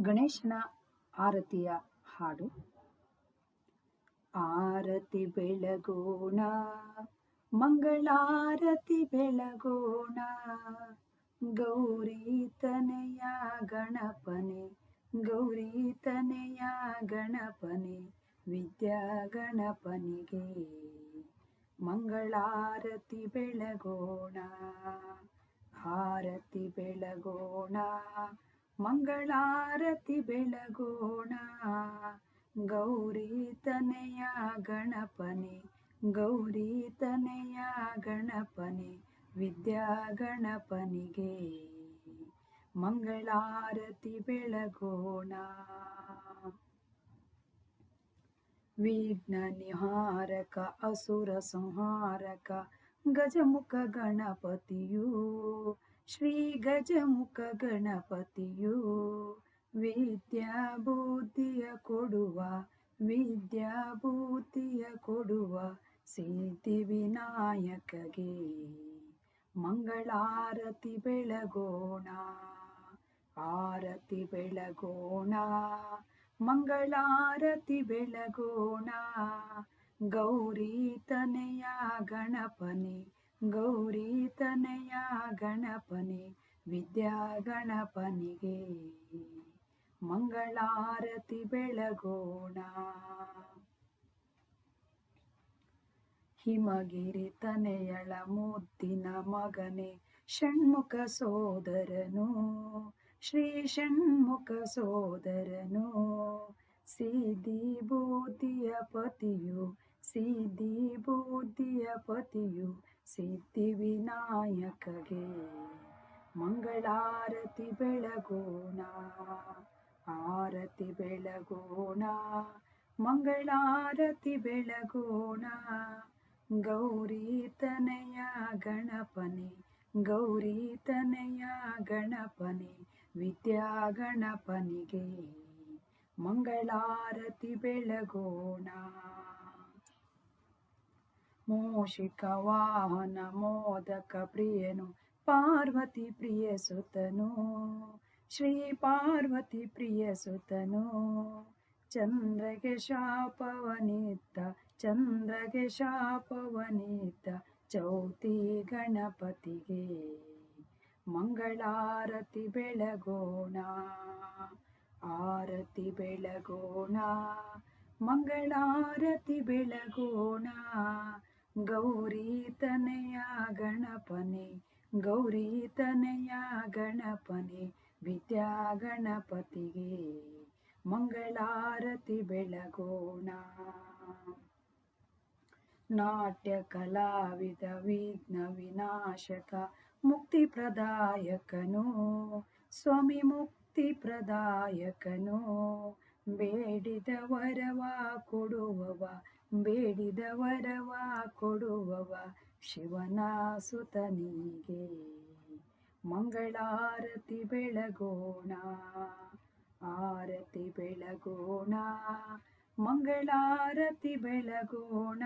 ಗಣೇಶನ ಆರತಿಯ ಹಾಡು. ಆರತಿ ಬೆಳಗೋಣ, ಮಂಗಳಾರತಿ ಬೆಳಗೋಣ, ಗೌರಿ ತನೆಯ ಗಣಪನೆ, ಗೌರಿ ತನೆಯ ಗಣಪನೆ, ವಿದ್ಯಾ ಗಣಪನಿಗೆ. ಮಂಗಳಾರತಿ ಬೆಳಗೋಣ, ಆರತಿ ಬೆಳಗೋಣ ಮಂಗಳಾರತಿ ಬೆಳಗೋಣ, ಗೌರಿ ತನೆಯ ಗಣಪನೆ, ಗೌರಿ ತನೆಯ ಗಣಪನೆ, ವಿದ್ಯಾ ಗಣಪನಿಗೆ. ಮಂಗಳಾರತಿ ಬೆಳಗೋಣ. ವಿಘ್ನ ನಿಹಾರಕ, ಅಸುರ ಸಂಹಾರಕ, ಗಜಮುಖ ಗಣಪತಿಯು ಶ್ರೀ ಗಜಮುಖ ಗಣಪತಿಯು ವಿದ್ಯಾ ಬುದ್ಧಿಯ ಕೊಡುವ ವಿದ್ಯಾ ಬುದ್ಧಿಯ ಕೊಡುವ ಸಿದ್ಧಿ ವಿನಾಯಕಗೆ ಮಂಗಳಾರತಿ ಬೆಳಗೋಣ, ಆರತಿ ಬೆಳಗೋಣ, ಮಂಗಳಾರತಿ ಬೆಳಗೋಣ, ಗೌರಿ ತನೆಯ ಗಣಪನೆ ಗೌರಿ ತನೆಯ ಗಣಪನೆ, ವಿದ್ಯಾ ಗಣಪನಿಗೆ. ಮಂಗಳಾರತಿ ಬೆಳಗೋಣ. ಹಿಮಗಿರಿ ತನೆಯಳ ಮುದ್ದಿನ ಮಗನೆ, ಷಣ್ಮುಖ ಸೋದರನು. ಶ್ರೀ ಷಣ್ಮುಖ ಸೋದರನು. ಸಿದ್ಧಿ ಬೋಧಿಯ ಪತಿಯು ಸಿದ್ಧಿ ಬೋಧಿಯ ಪತಿಯು ಸಿದ್ಧಿ ವಿನಾಯಕಗೆ ಮಂಗಳಾರತಿ ಬೆಳಗೋಣ, ಆರತಿ ಬೆಳಗೋಣ, ಮಂಗಳಾರತಿ ಬೆಳಗೋಣ. ಗೌರೀತನಯ ತನೆಯ ಗಣಪನೆ, ಗೌರಿ ತನೆಯ ಗಣಪನೆ, ವಿದ್ಯಾ ಗಣಪನಿಗೆ ಮಂಗಳಾರತಿ ಬೆಳಗೋಣ. ಮೂಷಿಕ ವಾಹನ ಮೋದಕ ಪ್ರಿಯನು. ಪಾರ್ವತಿ ಪ್ರಿಯ ಸುತನು. ಶ್ರೀ ಪಾರ್ವತಿ ಪ್ರಿಯ ಸುತನು. ಚಂದ್ರಗೆ ಶಾಪವನಿತ್ತ ಚಂದ್ರಗೆ ಶಾಪವನಿತ್ತ ಚೌತಿ ಗಣಪತಿಗೆ ಮಂಗಳಾರತಿ ಬೆಳಗೋಣ. ಆರತಿ ಬೆಳಗೋಣ, ಮಂಗಳಾರತಿ ಬೆಳಗೋಣ. ಗೌರಿ ತನೆಯ ಗಣಪನೆ ಗೌರಿ ತನೆಯ ಗಣಪನೆ, ವಿದ್ಯಾ ಗಣಪತಿಗೆ ಮಂಗಳಾರತಿ ಬೆಳಗೋಣ. ನಾಟ್ಯ ಕಲಾವಿದ, ವಿಘ್ನ ವಿನಾಶಕ, ಮುಕ್ತಿ ಪ್ರದಾಯಕನು, ಸ್ವಾಮಿ ಮುಕ್ತಿ ಪ್ರದಾಯಕನು, ಬೇಡಿದ ವರವ ಕೊಡುವವ ಬೇಡಿದ ವರವ ಕೊಡುವವ ಶಿವನ ಸುತನಿಗೆ ಮಂಗಳಾರತಿ ಬೆಳಗೋಣ, ಆರತಿ ಬೆಳಗೋಣ, ಮಂಗಳಾರತಿ ಬೆಳಗೋಣ.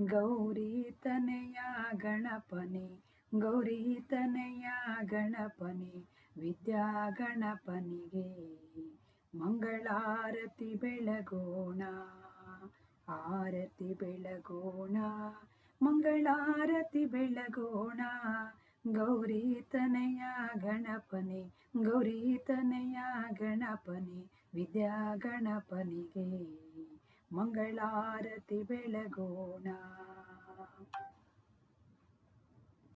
ಗೌರಿ ತನೆಯ ಗಣಪನೆ, ಗೌರಿ ತನೆಯ ಗಣಪನೆ, ವಿದ್ಯಾ ಗಣಪನಿಗೆ. ಮಂಗಳಾರತಿ ಬೆಳಗೋಣ. ಆರತಿ ಬೆಳಗೋಣ ಮಂಗಳಾರತಿ ಬೆಳಗೋಣ. ಗೌರಿ ತನೆಯ ಗಣಪನೆ ಗೌರಿ ತನೆಯ ಗಣಪನೆ ವಿದ್ಯಾ ಗಣಪನಿಗೆ ಮಂಗಳಾರತಿ ಬೆಳಗೋಣ.